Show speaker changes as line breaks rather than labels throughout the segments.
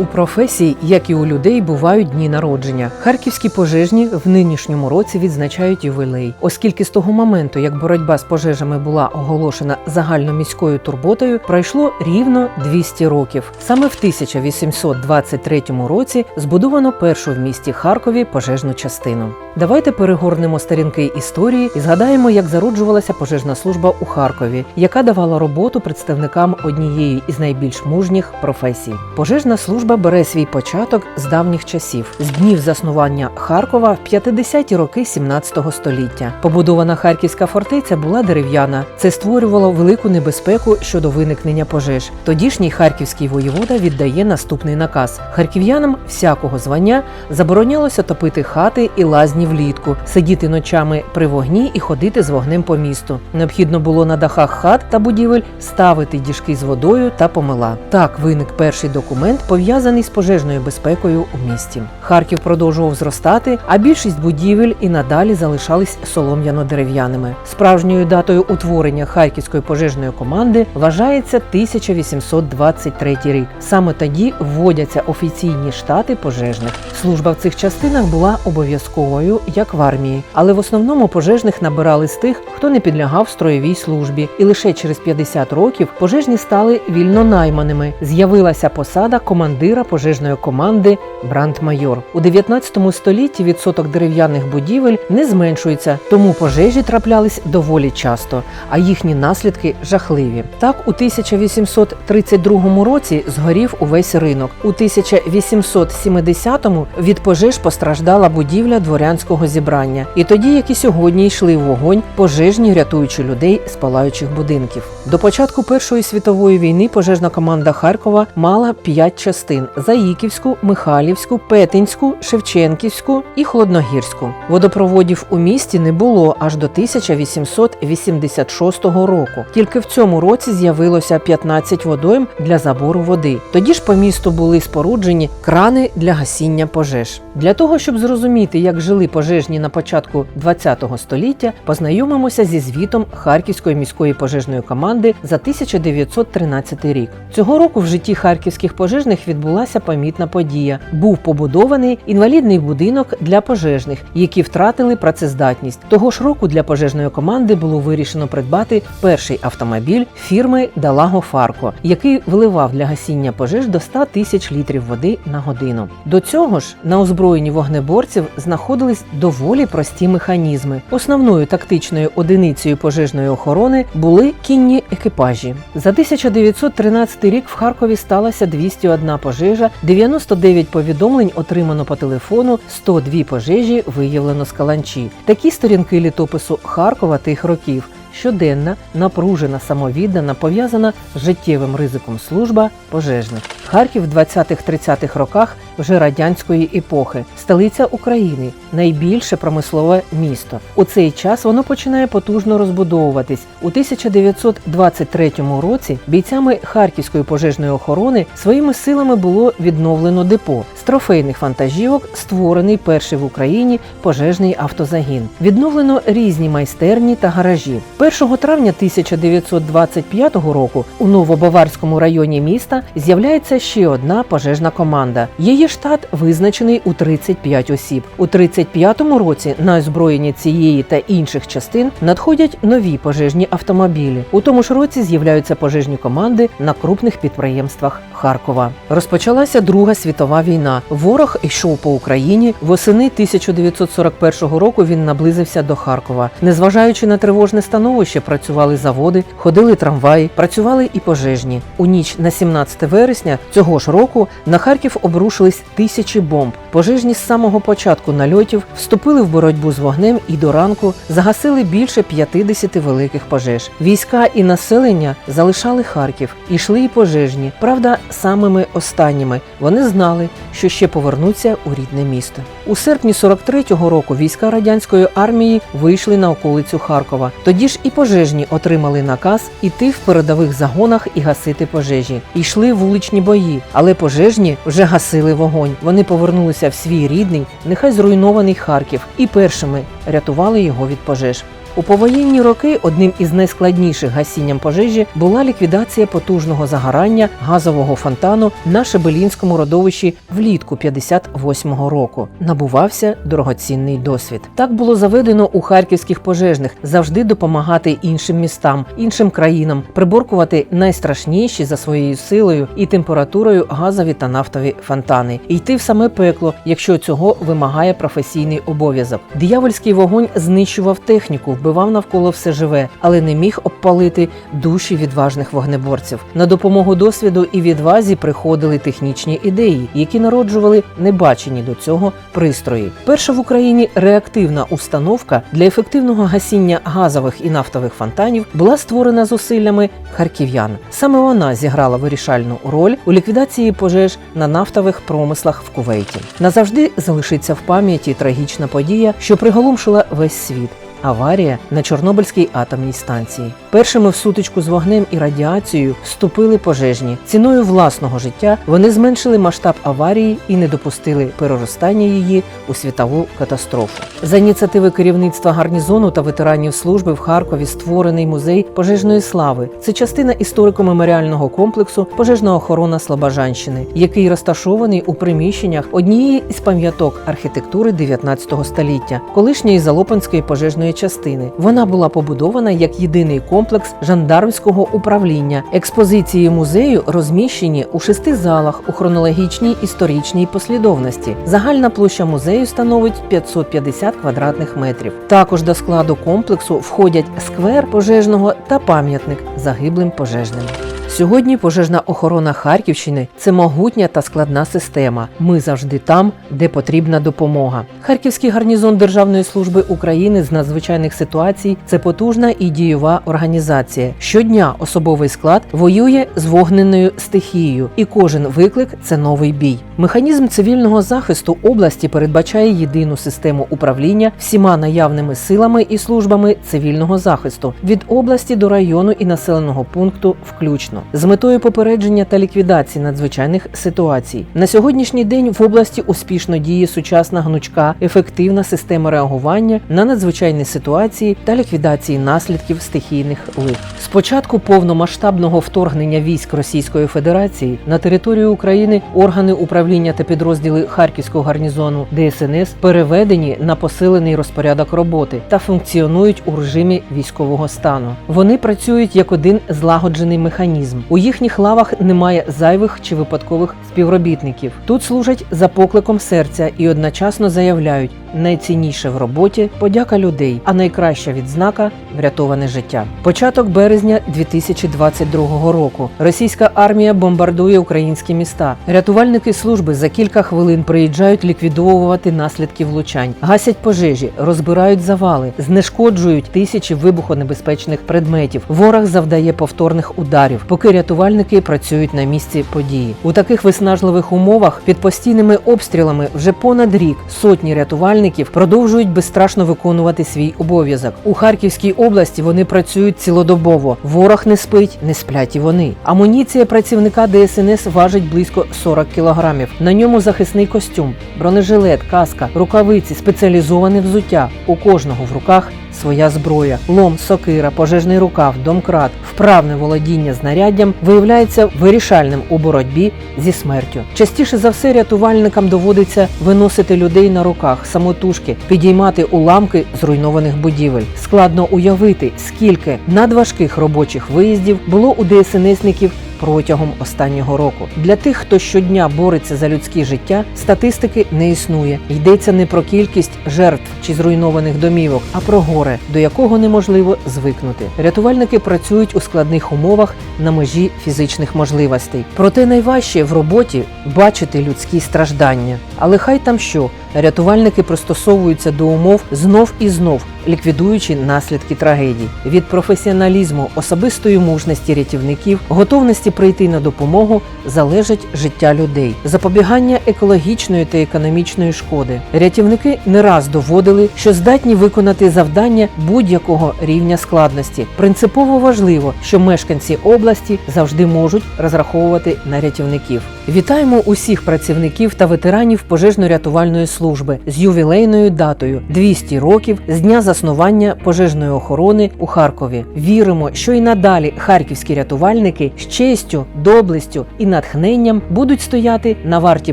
У професії, як і у людей, бувають дні народження. Харківські пожежні в нинішньому році відзначають ювілей, оскільки з того моменту, як боротьба з пожежами була оголошена загальноміською турботою, пройшло рівно 200 років. Саме в 1823 році збудовано першу в місті Харкові пожежну частину. Давайте перегорнемо сторінки історії і згадаємо, як зароджувалася пожежна служба у Харкові, яка давала роботу представникам однієї із найбільш мужніх професій. Пожежна служба бере свій початок з давніх часів, з днів заснування Харкова в 50-ті роки 17 століття. Побудована харківська фортеця була дерев'яна. Це створювало велику небезпеку щодо виникнення пожеж. Тодішній харківський воєвода віддає наступний наказ: харків'янам всякого звання заборонялося топити хати і лазні влітку, сидіти ночами при вогні і ходити з вогнем по місту. Необхідно було на дахах хат та будівель ставити діжки з водою та помила. Так виник перший документ, пов'язаний з пожежною безпекою у місті. Харків продовжував зростати, а більшість будівель і надалі залишались солом'яно-дерев'яними. Справжньою датою утворення харківської пожежної команди вважається 1823 рік. Саме тоді вводяться офіційні штати пожежних. Служба в цих частинах була обов'язковою, як в армії, але в основному пожежних набирали з тих, хто не підлягав строєвій службі, і лише через 50 років пожежні стали вільно найманими. З'явилася посада командира пожежної команди брандмайор. У 19 столітті відсоток дерев'яних будівель не зменшується, тому пожежі траплялись доволі часто, а їхні наслідки жахливі. Так, у 1832 році згорів увесь ринок. У 1870-му від пожеж постраждала будівля дворянського зібрання. І тоді, як і сьогодні, йшли в вогонь пожежні, рятуючи людей з палаючих будинків. До початку Першої світової війни пожежна команда Харкова мала п'ять частин: Заїківську, Михайлівську, Петинську, Шевченківську і Холодногірську. Водопроводів у місті не було аж до 1886 року. Тільки в цьому році з'явилося 15 водойм для забору води. Тоді ж по місту були споруджені крани для гасіння пожеж. Для того, щоб зрозуміти, як жили пожежні на початку ХХ століття, познайомимося зі звітом Харківської міської пожежної команди за 1913 рік. Цього року в житті харківських пожежних відбулася помітна подія. Був побудований інвалідний будинок для пожежних, які втратили працездатність. Того ж року для пожежної команди було вирішено придбати перший автомобіль фірми Далаго Фарко, який виливав для гасіння пожеж до 100 тисяч літрів води на годину. До цього ж на озброєнні вогнеборців знаходились доволі прості механізми. Основною тактичною одиницею пожежної охорони були кінні екіпажі. За 1913 рік в Харкові сталося 201 пожежа, 99 повідомлень отримано по телефону, 102 пожежі виявлено з каланчі. Такі сторінки літопису Харкова тих років. Щоденна, напружена, самовіддана, пов'язана з життєвим ризиком служба пожежних. Харків в 20-30-х роках вже радянської епохи, столиця України, найбільше промислове місто. У цей час воно починає потужно розбудовуватись. У 1923 році бійцями Харківської пожежної охорони своїми силами було відновлено депо. Трофейних вантажівок створений перший в Україні пожежний автозагін. Відновлено різні майстерні та гаражі. 1 травня 1925 року у Новобаварському районі міста з'являється ще одна пожежна команда. Її штат визначений у 35 осіб. У 35-му році на озброєння цієї та інших частин надходять нові пожежні автомобілі. У тому ж році з'являються пожежні команди на крупних підприємствах Харкова. Розпочалася Друга світова війна. Ворог йшов по Україні. Восени 1941 року він наблизився до Харкова. Незважаючи на тривожне становище, працювали заводи, ходили трамваї, працювали і пожежні. У ніч на 17 вересня цього ж року на Харків обрушились тисячі бомб. Пожежні з самого початку нальотів вступили в боротьбу з вогнем і до ранку загасили більше 50 великих пожеж. Війська і населення залишали Харків, ішли і пожежні. Правда, самими останніми вони знали, що ще повернуться у рідне місто. У серпні 43-го року війська радянської армії вийшли на околицю Харкова. Тоді ж і пожежні отримали наказ іти в передових загонах і гасити пожежі. Йшли вуличні бої, але пожежні вже гасили вогонь. Вони повернулися в свій рідний, нехай зруйнований Харків, і першими рятували його від пожеж. У повоєнні роки одним із найскладніших гасінням пожежі була ліквідація потужного загорання газового фонтану на Шебелінському родовищі влітку 58-го року. Набувався дорогоцінний досвід. Так було заведено у харківських пожежних завжди допомагати іншим містам, іншим країнам, приборкувати найстрашніші за своєю силою і температурою газові та нафтові фонтани, і йти в саме пекло, якщо цього вимагає професійний обов'язок. Диявольський вогонь знищував техніку, вбивав навколо все живе, але не міг обпалити душі відважних вогнеборців. На допомогу досвіду і відвазі приходили технічні ідеї, які народжували небачені до цього пристрої. Перша в Україні реактивна установка для ефективного гасіння газових і нафтових фонтанів була створена зусиллями харків'ян. Саме вона зіграла вирішальну роль у ліквідації пожеж на нафтових промислах в Кувейті. Назавжди залишиться в пам'яті трагічна подія, що приголомшила весь світ. Аварія на Чорнобильській атомній станції. Першими в сутичку з вогнем і радіацією вступили пожежні. Ціною власного життя вони зменшили масштаб аварії і не допустили переростання її у світову катастрофу. За ініціативи керівництва гарнізону та ветеранів служби в Харкові створений музей пожежної слави. Це частина історико-меморіального комплексу Пожежна охорона Слобожанщини, який розташований у приміщеннях однієї із пам'яток архітектури 19 століття, колишньої Залопанської пожежної частини. Вона була побудована як єдиний комплекс жандармського управління. Експозиції музею розміщені у шести залах у хронологічній історичній послідовності. Загальна площа музею становить 550 квадратних метрів. Також до складу комплексу входять сквер пожежного та пам'ятник загиблим пожежним. Сьогодні пожежна охорона Харківщини це могутня та складна система. Ми завжди там, де потрібна допомога. Харківський гарнізон Державної служби України з надзвичайних ситуацій це потужна і дієва організація. Щодня особовий склад воює з вогненною стихією, і кожен виклик це новий бій. Механізм цивільного захисту області передбачає єдину систему управління всіма наявними силами і службами цивільного захисту від області до району і населеного пункту включно з метою попередження та ліквідації надзвичайних ситуацій. На сьогоднішній день в області успішно діє сучасна гнучка, ефективна система реагування на надзвичайні ситуації та ліквідації наслідків стихійних лих. З початку повномасштабного вторгнення військ Російської Федерації на територію України органи управління та підрозділи Харківського гарнізону ДСНС переведені на посилений розпорядок роботи та функціонують у режимі військового стану. Вони працюють як один злагоджений механізм. У їхніх лавах немає зайвих чи випадкових співробітників. Тут служать за покликом серця і одночасно заявляють. Найцінніше в роботі подяка людей, а найкраща відзнака врятоване життя. Початок березня 2022 року. Російська армія бомбардує українські міста. Рятувальники служби за кілька хвилин приїжджають ліквідовувати наслідки влучань, гасять пожежі, розбирають завали, знешкоджують тисячі вибухонебезпечних предметів. Ворог завдає повторних ударів, поки рятувальники працюють на місці події. У таких виснажливих умовах під постійними обстрілами вже понад рік сотні рятувальників продовжують безстрашно виконувати свій обов'язок. У Харківській області вони працюють цілодобово. Ворог не спить, не сплять і вони. Амуніція працівника ДСНС важить близько 40 кілограмів. На ньому захисний костюм, бронежилет, каска, рукавиці, спеціалізоване взуття. У кожного в руках своя зброя, лом, сокира, пожежний рукав, домкрат, вправне володіння знаряддям виявляється вирішальним у боротьбі зі смертю. Частіше за все рятувальникам доводиться виносити людей на руках, самотужки, підіймати уламки зруйнованих будівель. Складно уявити, скільки надважких робочих виїздів було у ДСНСників протягом останнього року. Для тих, хто щодня бореться за людське життя, статистики не існує. Йдеться не про кількість жертв чи зруйнованих домівок, а про горе, до якого неможливо звикнути. Рятувальники працюють у складних умовах на межі фізичних можливостей. Проте найважче в роботі бачити людські страждання. Але хай там що. Рятувальники пристосовуються до умов знов і знов, ліквідуючи наслідки трагедій. Від професіоналізму, особистої мужності рятівників, готовності прийти на допомогу залежить життя людей, запобігання екологічної та економічної шкоди. Рятівники не раз доводили, що здатні виконати завдання будь-якого рівня складності. Принципово важливо, що мешканці області завжди можуть розраховувати на рятівників. Вітаємо усіх працівників та ветеранів пожежно-рятувальної служби з ювілейною датою 200 років з дня заснування пожежної охорони у Харкові. Віримо, що і надалі харківські рятувальники з честю, доблестю і натхненням будуть стояти на варті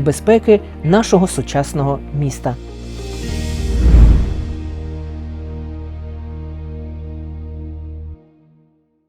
безпеки нашого сучасного міста.